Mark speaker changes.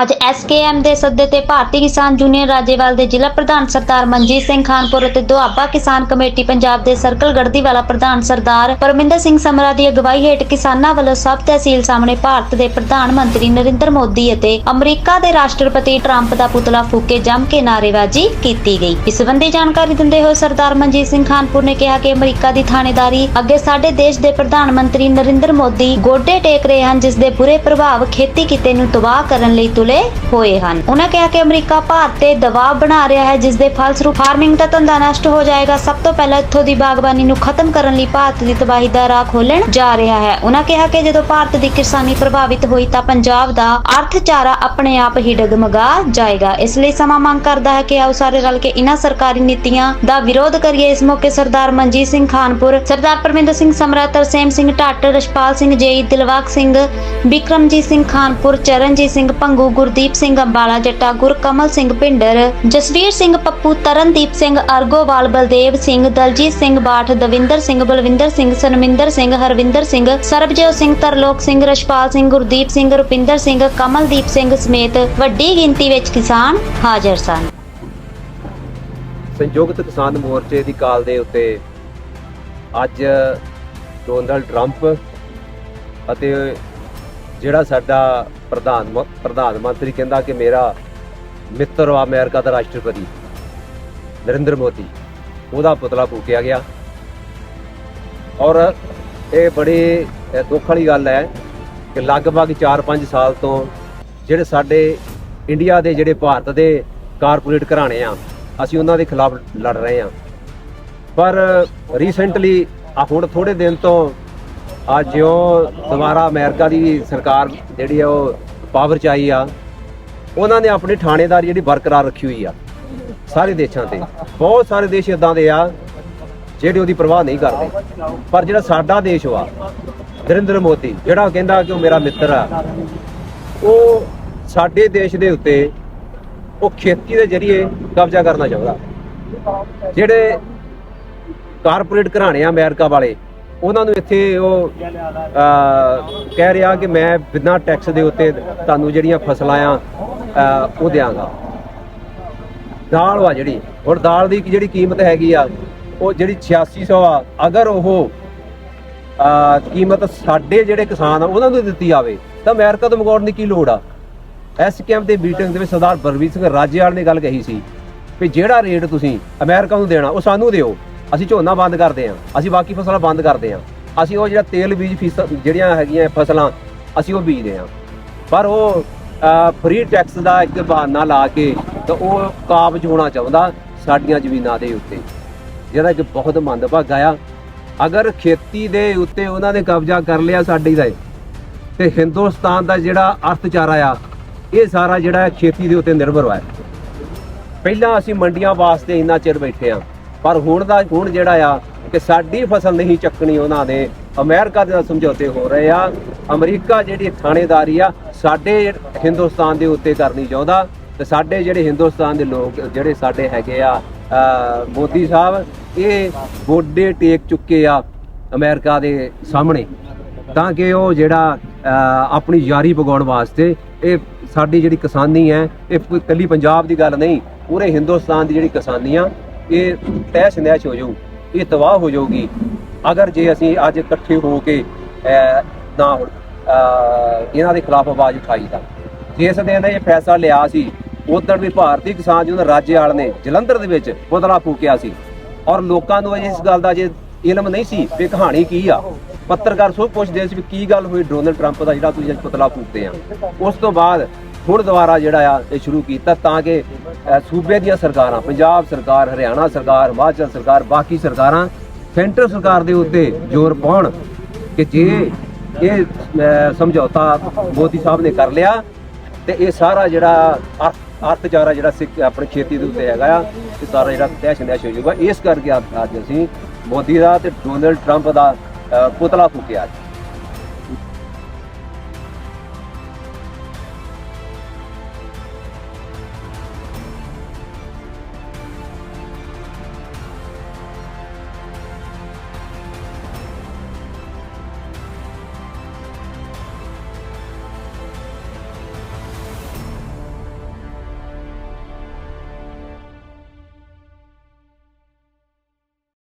Speaker 1: ਅੱਜ ਐਸਕੇਐਮ ਦੇ ਸੱਦੇ ਤੇ ਭਾਰਤੀ ਕਿਸਾਨ ਯੂਨੀਅਨ ਰਾਜੇਵਾਲ ਦੇ ਜ਼ਿਲ੍ਹਾ ਪ੍ਰਧਾਨ ਸਰਦਾਰ ਮਨਜੀਤ ਸਿੰਘ ਖਾਨਪੁਰ ਅਤੇ ਦੁਆਬਾ ਕਿਸਾਨ ਕਮੇਟੀ ਪੰਜਾਬ ਦੇ ਸਰਕਲ ਗੜਦੀ ਪ੍ਰਧਾਨ ਸਰਦਾਰ ਪਰਮਿੰਦਰ ਸਿੰਘ ਸਮਰਾ ਦੀ ਅਗਵਾਈ ਹੇਠ ਕਿਸਾਨਾਂ ਵੱਲੋਂ ਸਬ ਤਹਿਸੀਲ ਸਾਹਮਣੇ ਭਾਰਤ ਦੇ ਪ੍ਰਧਾਨ ਮੰਤਰੀ ਨਰਿੰਦਰ ਮੋਦੀ ਅਤੇ ਅਮਰੀਕਾ ਦੇ ਰਾਸ਼ਟਰਪਤੀ ਟਰੰਪ ਦਾ ਪੁਤਲਾ ਫੂਕੇ ਜੰਮ ਕੇ ਨਾਅਰੇਬਾਜ਼ੀ ਕੀਤੀ ਗਈ। ਇਸ ਸੰਬੰਧੀ ਜਾਣਕਾਰੀ ਦਿੰਦੇ ਹੋਏ ਸਰਦਾਰ ਮਨਜੀਤ ਸਿੰਘ ਖਾਨਪੁਰ ਨੇ ਕਿਹਾ ਕਿ ਅਮਰੀਕਾ ਦੀ ਥਾਣੇਦਾਰੀ ਅੱਗੇ ਸਾਡੇ ਦੇਸ਼ ਦੇ ਪ੍ਰਧਾਨ ਮੰਤਰੀ ਨਰਿੰਦਰ ਮੋਦੀ ਗੋਡੇ ਟੇਕ ਰਹੇ ਹਨ, ਜਿਸ ਦੇ ਬੁਰੇ ਪ੍ਰਭਾਵ ਖੇਤੀ ਕਿੱਤੇ ਨੂੰ ਤਬਾਹ ਕਰਨ ਲਈ ਤੁਲੇ ਹੋਏ ਹਨ। ਉਹਨਾਂ ਕਿਹਾ ਕਿ ਅਮਰੀਕਾ ਭਾਰਤ ਤੇ ਦਬਾਅ ਬਣਾ ਰਿਹਾ ਹੈ, ਜਿਸ ਦੇ ਫਲਸਰੂਪ ਫਾਰਮਿੰਗ ਦਾ ਧੰਦਾ ਨਸ਼ਟ ਹੋ ਜਾਏਗਾ। ਸਭ ਤੋਂ ਪਹਿਲਾਂ ਇੱਥੋਂ ਦੀ ਬਾਗਬਾਨੀ ਨੂੰ ਖਤਮ ਕਰਨ ਲਈ ਭਾਰਤ ਦੀ ਤਬਾਹੀ ਦਾ ਰਾਹ ਖੋਲਣ ਜਾ ਰਿਹਾ ਹੈ। ਉਹਨਾਂ ਕਿਹਾ ਕਿ ਜਦੋਂ ਭਾਰਤ ਦੀ ਕਿਸਾਨੀ ਪ੍ਰਭਾਵਿਤ ਹੋਈ, ਤਾਂ ਪੰਜਾਬ ਦਾ ਅਰਥਚਾਰਾ ਆਪਣੇ ਆਪ ਹੀ ਡਗਮਗਾ ਜਾਏਗਾ। ਇਸ ਲਈ ਸਮਾਂ ਮੰਗ ਕਰਦਾ ਹੈ ਕਿ ਆਓ ਸਾਰੇ ਰਲ ਕੇ ਇਹਨਾਂ ਸਰਕਾਰੀ ਨੀਤੀਆਂ ਦਾ ਵਿਰੋਧ ਕਰੀਏ। ਇਸ ਮੌਕੇ ਸਰਦਾਰ ਮਨਜੀਤ ਸਿੰਘ ਖਾਨਪੁਰ, ਸਰਦਾਰ ਪਰਮਿੰਦਰ ਸਿੰਘ ਸਮਰਾ ਤਰਸੇਮ ਸਿੰਘ ਢੱਟ ਰਸ਼ਪਾਲ ਸਿੰਘ ਜੇਈ, ਦਿਲਵਾਗ ਸਿੰਘ, ਬਿਕਰਮਜੀਤ ਸਿੰਘ ਖਾਨਪੁਰ, ਚਰਨਜੀਤ ਸਿੰਘ ਪੰਗੂ ਗੁਰਦੀਪ ਸਿੰਘ ਅੰਬਾਲਾ ਜੱਟਾ ਗੁਰਕਮਲ ਸਿੰਘ ਭਿੰਡਰ, ਜਸਵੀਰ ਸਿੰਘ ਪੱਪੂ, ਤਰਨਦੀਪ ਸਿੰਘ ਅਰਗੋਵਾਲ, ਬਲਦੇਵ ਸਿੰਘ, ਦਲਜੀਤ ਸਿੰਘ ਬਾਠ, ਦਵਿੰਦਰ ਸਿੰਘ, ਬਲਵਿੰਦਰ ਸਿੰਘ, ਸਨਮਿੰਦਰ ਸਿੰਘ, ਹਰਵਿੰਦਰ ਸਿੰਘ, ਸਰਬਜੋਤ ਸਿੰਘ, ਤਰਲੋਕ ਸਿੰਘ ਰਸ਼ਪਾਲ ਸਿੰਘ, ਗੁਰਦੀਪ ਸਿੰਘ, ਰੁਪਿੰਦਰ ਸਿੰਘ, ਕਮਲਦੀਪ ਸਿੰਘ ਸਮੇਤ ਵੱਡੀ ਗਿਣਤੀ ਵਿੱਚ ਕਿਸਾਨ ਹਾਜ਼ਰ ਸਨ।
Speaker 2: ਸੰਯੁਕਤ ਕਿਸਾਨ ਮੋਰਚੇ ਦੀ ਕਾਲ ਦੇ ਉੱਤੇ ਅੱਜ ਡੋਨਲਡ ਟਰੰਪ ਅਤੇ ਜਿਹੜਾ ਸਾਡਾ ਪ੍ਰਧਾਨ ਪ੍ਰਧਾਨ ਮੰਤਰੀ ਕਹਿੰਦਾ ਕਿ ਮੇਰਾ ਮਿੱਤਰ ਆ ਅਮਰੀਕਾ ਦਾ ਰਾਸ਼ਟਰਪਤੀ, ਨਰਿੰਦਰ ਮੋਦੀ, ਉਹਦਾ ਪੁਤਲਾ ਫੂਕਿਆ ਗਿਆ। ਔਰ ਇਹ ਬੜੀ ਦੁੱਖ ਵਾਲੀ ਗੱਲ ਹੈ ਕਿ ਲਗਭਗ 4-5 ਸਾਲ ਤੋਂ ਜਿਹੜੇ ਸਾਡੇ ਇੰਡੀਆ ਦੇ ਜਿਹੜੇ ਭਾਰਤ ਦੇ ਕਾਰਪੋਰੇਟ ਘਰਾਣੇ ਆ, ਅਸੀਂ ਉਹਨਾਂ ਦੇ ਖਿਲਾਫ ਲੜ ਰਹੇ ਆ। ਪਰ ਰੀਸੈਂਟਲੀ ਹੁਣ ਥੋੜੇ ਦਿਨ ਤੋਂ ਅੱਜ ਜਿਉਂ ਦੁਬਾਰਾ ਅਮਰੀਕਾ ਦੀ ਸਰਕਾਰ ਜਿਹੜੀ ਆ ਉਹ ਪਾਵਰ ਚ ਆਈ ਆ, ਉਹਨਾਂ ਨੇ ਆਪਣੀ ਥਾਣੇਦਾਰੀ ਜਿਹੜੀ ਬਰਕਰਾਰ ਰੱਖੀ ਹੋਈ ਆ ਸਾਰੇ ਦੇਸ਼ਾਂ ਤੇ। ਬਹੁਤ ਸਾਰੇ ਦੇਸ਼ ਇਦਾਂ ਦੇ ਆ ਜਿਹੜੇ ਉਹਦੀ ਪਰਵਾਹ ਨਹੀਂ ਕਰਦੇ। ਪਰ ਜਿਹੜਾ ਸਾਡਾ ਦੇਸ਼ ਵਾ, ਨਰਿੰਦਰ ਮੋਦੀ, ਜਿਹੜਾ ਕਹਿੰਦਾ ਕਿ ਉਹ ਮੇਰਾ ਮਿੱਤਰ ਆ, ਉਹ ਸਾਡੇ ਦੇਸ਼ ਦੇ ਉੱਤੇ ਉਹ ਖੇਤੀ ਦੇ ਜ਼ਰੀਏ ਕਬਜ਼ਾ ਕਰਨਾ ਚਾਹੁੰਦਾ। ਜਿਹੜੇ ਕਾਰਪੋਰੇਟ ਘਰਾਣੇ ਆ ਅਮਰੀਕਾ ਵਾਲੇ ਉਹਨਾਂ ਨੂੰ ਇੱਥੇ ਉਹ ਕਹਿ ਰਿਹਾ ਕਿ ਮੈਂ ਬਿਨਾਂ ਟੈਕਸ ਦੇ ਉੱਤੇ ਤੁਹਾਨੂੰ ਜਿਹੜੀਆਂ ਫਸਲਾਂ ਆ ਉਹ ਦਿਆਂਗਾ। ਦਾਲ ਵਾ ਜਿਹੜੀ, ਹੁਣ ਦਾਲ ਦੀ ਜਿਹੜੀ ਕੀਮਤ ਹੈਗੀ ਆ, ਉਹ ਜਿਹੜੀ 8600 ਆ, ਅਗਰ ਉਹ ਆ ਕੀਮਤ ਸਾਡੇ ਜਿਹੜੇ ਕਿਸਾਨ ਆ, ਉਹਨਾਂ ਨੂੰ ਦਿੱਤੀ ਜਾਵੇ ਤਾਂ ਅਮਰੀਕਾ ਤੋਂ ਮੰਗਵਾਉਣ ਦੀ ਕੀ ਲੋੜ ਆ? ਐਸ ਕੈਂਪ ਦੇ ਮੀਟਿੰਗ ਦੇ ਵਿੱਚ ਸਰਦਾਰ ਬਲਵੀਰ ਸਿੰਘ ਰਾਜੇਵਾਲ ਨੇ ਗੱਲ ਕਹੀ ਸੀ ਵੀ ਜਿਹੜਾ ਰੇਟ ਤੁਸੀਂ ਅਮਰੀਕਾ ਨੂੰ ਦੇਣਾ, ਉਹ ਸਾਨੂੰ ਦਿਓ। ਅਸੀਂ ਝੋਨਾ ਬੰਦ ਕਰਦੇ ਹਾਂ, ਅਸੀਂ ਬਾਕੀ ਫਸਲਾਂ ਬੰਦ ਕਰਦੇ ਹਾਂ। ਅਸੀਂ ਉਹ ਜਿਹੜਾ ਤੇਲ ਬੀਜ ਫੀਸ ਜਿਹੜੀਆਂ ਹੈਗੀਆਂ ਫਸਲਾਂ, ਅਸੀਂ ਉਹ ਬੀਜਦੇ ਹਾਂ। ਪਰ ਉਹ ਫ੍ਰੀ ਟੈਕਸ ਦਾ ਇੱਕ ਬਹਾਨਾ ਲਾ ਕੇ ਤਾਂ ਉਹ ਕਾਬਜ ਹੋਣਾ ਚਾਹੁੰਦਾ ਸਾਡੀਆਂ ਜ਼ਮੀਨਾਂ ਦੇ ਉੱਤੇ। ਜਿਹਦਾ ਕਿ ਬਹੁਤ ਮੰਦਭਾਗਾ ਆ। ਅਗਰ ਖੇਤੀ ਦੇ ਉੱਤੇ ਉਹਨਾਂ ਨੇ ਕਬਜ਼ਾ ਕਰ ਲਿਆ ਸਾਡੀ ਦਾ, ਤੇ ਹਿੰਦੁਸਤਾਨ ਦਾ ਜਿਹੜਾ ਅਰਥਚਾਰਾ ਆ, ਇਹ ਸਾਰਾ ਜਿਹੜਾ ਖੇਤੀ ਦੇ ਉੱਤੇ ਨਿਰਭਰ ਹੋਇਆ। ਪਹਿਲਾਂ ਅਸੀਂ ਮੰਡੀਆਂ ਵਾਸਤੇ ਇੰਨਾ ਚਿਰ ਬੈਠੇ ਆ ਪਰ ਹੁਣ ਦਾ ਹੁਣ ਜਿਹੜਾ ਆ ਕਿ ਸਾਡੀ ਫਸਲ ਨਹੀਂ ਚੱਕਣੀ ਉਹਨਾਂ ਨੇ, ਅਮਰੀਕਾ ਦੇ ਨਾਲ ਸਮਝੌਤੇ ਹੋ ਰਹੇ ਆ। ਅਮਰੀਕਾ ਜਿਹੜੀ ਥਾਣੇਦਾਰੀ ਆ, ਸਾਡੇ ਹਿੰਦੁਸਤਾਨ ਦੇ ਉੱਤੇ ਕਰਨੀ ਚਾਹੁੰਦਾ ਤੇ ਸਾਡੇ ਜਿਹੜੇ ਹਿੰਦੁਸਤਾਨ ਦੇ ਲੋਕ, ਜਿਹੜੇ ਸਾਡੇ ਹੈਗੇ ਆ ਮੋਦੀ ਸਾਹਿਬ, ਇਹ ਗੋਡੇ ਟੇਕ ਚੁੱਕੇ ਆ ਅਮਰੀਕਾ ਦੇ ਸਾਹਮਣੇ। ਤਾਂ ਕਿ ਉਹ ਜਿਹੜਾ ਆਪਣੀ ਯਾਰੀ ਪਗਾਉਣ ਵਾਸਤੇ ਇਹ ਸਾਡੀ ਜਿਹੜੀ ਕਿਸਾਨੀ ਹੈ, ਇਹ ਕੋਈ ਇਕੱਲੀ ਪੰਜਾਬ ਦੀ ਗੱਲ ਨਹੀਂ, ਪੂਰੇ ਹਿੰਦੁਸਤਾਨ ਦੀ ਜਿਹੜੀ ਕਿਸਾਨੀ ਆ ਇਹ ਤਹਿਸ਼ ਨਹਿਸ਼ ਹੋ ਜਾਊ ਇਹ ਤਬਾਹ ਹੋ ਜਾਊਗੀ। ਅਗਰ ਜੇ ਅਸੀਂ ਅੱਜ ਇਕੱਠੇ ਹੋ ਕੇ ਨਾ ਹੁਣ, ਇਹਨਾਂ ਦੇ ਖਿਲਾਫ ਆਵਾਜ਼ ਉਠਾਈ ਤਾਂ। ਜਿਸ ਦਿਨ ਇਹ ਫੈਸਲਾ ਲਿਆ ਸੀ ਉਦੋਂ ਵੀ ਭਾਰਤੀ ਕਿਸਾਨ ਯੂਨੀਅਨ ਰਾਜੇਵਾਲ ਨੇ ਜਲੰਧਰ ਦੇ ਵਿੱਚ ਪੁਤਲਾ ਫੂਕਿਆ ਸੀ। ਔਰ ਲੋਕਾਂ ਨੂੰ ਅਜੇ ਇਸ ਗੱਲ ਦਾ ਜੇ ਇਲਮ ਨਹੀਂ ਸੀ ਵੀ ਕਹਾਣੀ ਕੀ ਆ। ਪੱਤਰਕਾਰ ਸੋ ਪੁੱਛਦੇ ਸੀ ਵੀ ਕੀ ਗੱਲ ਹੋਈ ਡੋਨਲਡ ਟਰੰਪ ਦਾ ਜਿਹੜਾ ਤੁਸੀਂ ਅੱਜ ਪੁਤਲਾ ਫੂਕਦੇ ਆ। ਉਸ ਤੋਂ ਬਾਅਦ ਹੁਣ ਦੁਬਾਰਾ ਜਿਹੜਾ ਆ, ਇਹ ਸ਼ੁਰੂ ਕੀਤਾ ਤਾਂ ਕਿ ਸੂਬੇ ਦੀਆਂ ਸਰਕਾਰਾਂ, ਪੰਜਾਬ ਸਰਕਾਰ, ਹਰਿਆਣਾ ਸਰਕਾਰ, ਹਿਮਾਚਲ ਸਰਕਾਰ, ਬਾਕੀ ਸਰਕਾਰਾਂ ਸੈਂਟਰ ਸਰਕਾਰ ਦੇ ਉੱਤੇ ਜ਼ੋਰ ਪਾਉਣ ਕਿ ਜੇ ਇਹ ਸਮਝੌਤਾ ਮੋਦੀ ਸਾਹਿਬ ਨੇ ਕਰ ਲਿਆ ਤੇ ਇਹ ਸਾਰਾ ਜਿਹੜਾ ਅਰਥ, ਅਰਥਚਾਰਾ ਜਿਹੜਾ ਸਿੱਖ ਆਪਣੀ ਖੇਤੀ ਦੇ ਉੱਤੇ ਹੈਗਾ ਆ, ਇਹ ਸਾਰਾ ਜਿਹੜਾ ਤਹਿਸ਼ ਨਹਿਸ਼ ਹੋ ਜਾਊਗਾ ਇਸ ਕਰਕੇ ਅੱਜ ਅਸੀਂ ਮੋਦੀ ਦਾ ਤੇ ਡੋਨਲਡ ਟਰੰਪ ਦਾ ਪੁਤਲਾ ਫੂਕਿਆ।